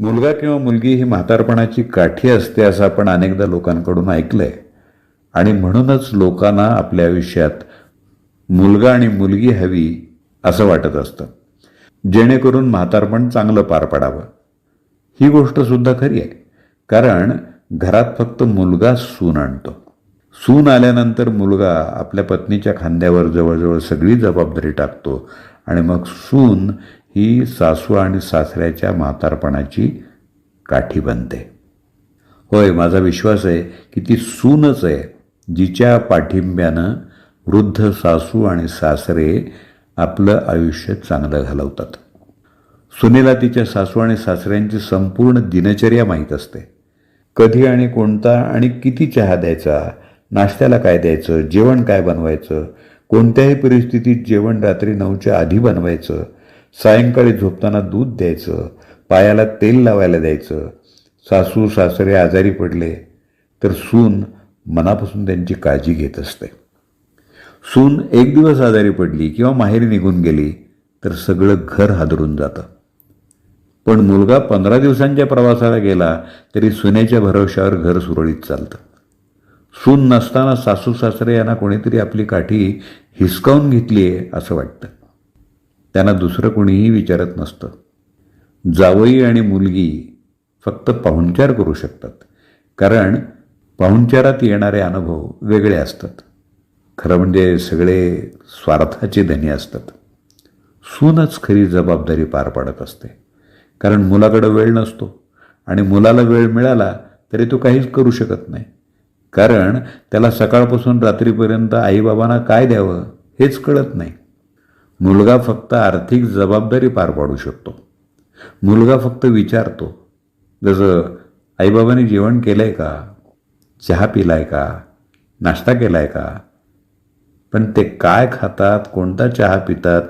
मुलगा किंवा मुलगी ही म्हातारपणाची काठी असते असं आपण अनेकदा लोकांकडून ऐकलंय. आणि म्हणूनच लोकांना आपल्या आयुष्यात मुलगा आणि मुलगी हवी असं वाटत असतं. जेणेकरून म्हातारपण चांगलं पार पडावं. ही गोष्ट सुद्धा खरी आहे. कारण घरात फक्त मुलगा सून आणतो. सून आल्यानंतर मुलगा आपल्या पत्नीच्या खांद्यावर जवळजवळ सगळी जबाबदारी टाकतो. आणि मग सून ही सासू आणि सासऱ्याच्या म्हातारपणाची काठी बनते. होय माझा विश्वास आहे की ती सूनच आहे जिच्या पाठिंब्यानं वृद्ध सासू आणि सासरे आपलं आयुष्य चांगलं घालवतात. सुनेला तिच्या सासू आणि सासऱ्यांची संपूर्ण दिनचर्या माहीत असते. कधी आणि कोणता आणि किती चहा द्यायचा नाश्त्याला काय द्यायचं जेवण काय बनवायचं कोणत्याही परिस्थितीत जेवण रात्री नऊच्या आधी बनवायचं सायंकाळी झोपताना दूध द्यायचं पायाला तेल लावायला द्यायचं. सासू सासरे आजारी पडले तर सून मनापासून त्यांची काळजी घेत असते. सून एक दिवस आजारी पडली किंवा माहेरी निघून गेली तर सगळं घर हादरून जातं. पण मुलगा पंधरा दिवसांच्या प्रवासाला गेला तरी सुनेच्या भरवशावर घर सुरळीत चालतं. सून नसताना सासू सासरे यांना कोणीतरी आपली काठी हिसकावून घेतली आहे असं वाटतं. त्यांना दुसरं कोणीही विचारत नसतं. जावई आणि मुलगी फक्त पाहुणचार करू शकतात. कारण पाहुणचारात येणारे अनुभव वेगळे असतात. खरं म्हणजे सगळे स्वार्थाचे धनी असतात. सूनच खरी जबाबदारी पार पाडत असते. कारण मुलाकडं वेळ नसतो आणि मुलाला वेळ मिळाला तरी तो काहीच करू शकत नाही. कारण त्याला सकाळपासून रात्रीपर्यंत आईबाबांना काय द्यावं हेच कळत नाही. मुलगा फक्त आर्थिक जबाबदारी पार पाडू शकतो. मुलगा फक्त विचारतो जसं आईबाबांनी जेवण केलं आहे का? चहा पिलाय का? नाश्ता केला आहे का? पण ते काय खातात कोणता चहा पितात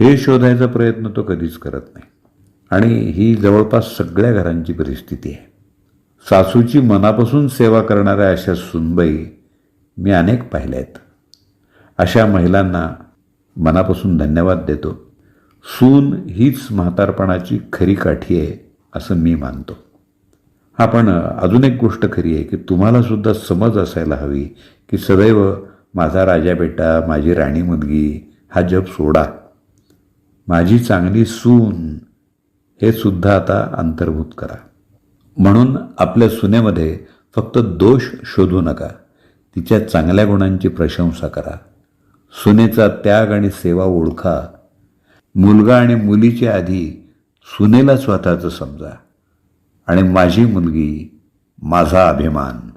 हे शोधायचा प्रयत्न तो कधीच करत नाही. आणि ही जवळपास सगळ्या घरांची परिस्थिती आहे. सासूची मनापासून सेवा करणाऱ्या अशा सुनबाई मी अनेक पाहिल्या आहेत. अशा महिलांना मनापासून धन्यवाद देतो. सून हीच म्हातारपणाची खरी काठी आहे असं मी मानतो. हा पण अजून एक गोष्ट खरी आहे की तुम्हाला सुद्धा समज असायला हवी की सदैव माझा राजा बेटा माझी राणी मुलगी हा जप सोडा. माझी चांगली सून हे सुद्धा आता अंतर्भूत करा. म्हणून आपल्या सुनेमध्ये फक्त दोष शोधू नका तिच्या चांगल्या गुणांची प्रशंसा करा. सुनेचा त्याग आणि सेवा ओळखा. मुलगा आणि मुलीच्या आधी सुनेला स्वतःचं समजा. आणि माझी मुलगी माझा अभिमान.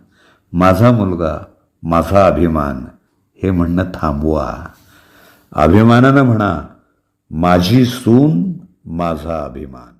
माझा मुलगा माझा अभिमान. हे म्हणणं थांबवा. अभिमानानं म्हणा माझी सून माझा अभिमान.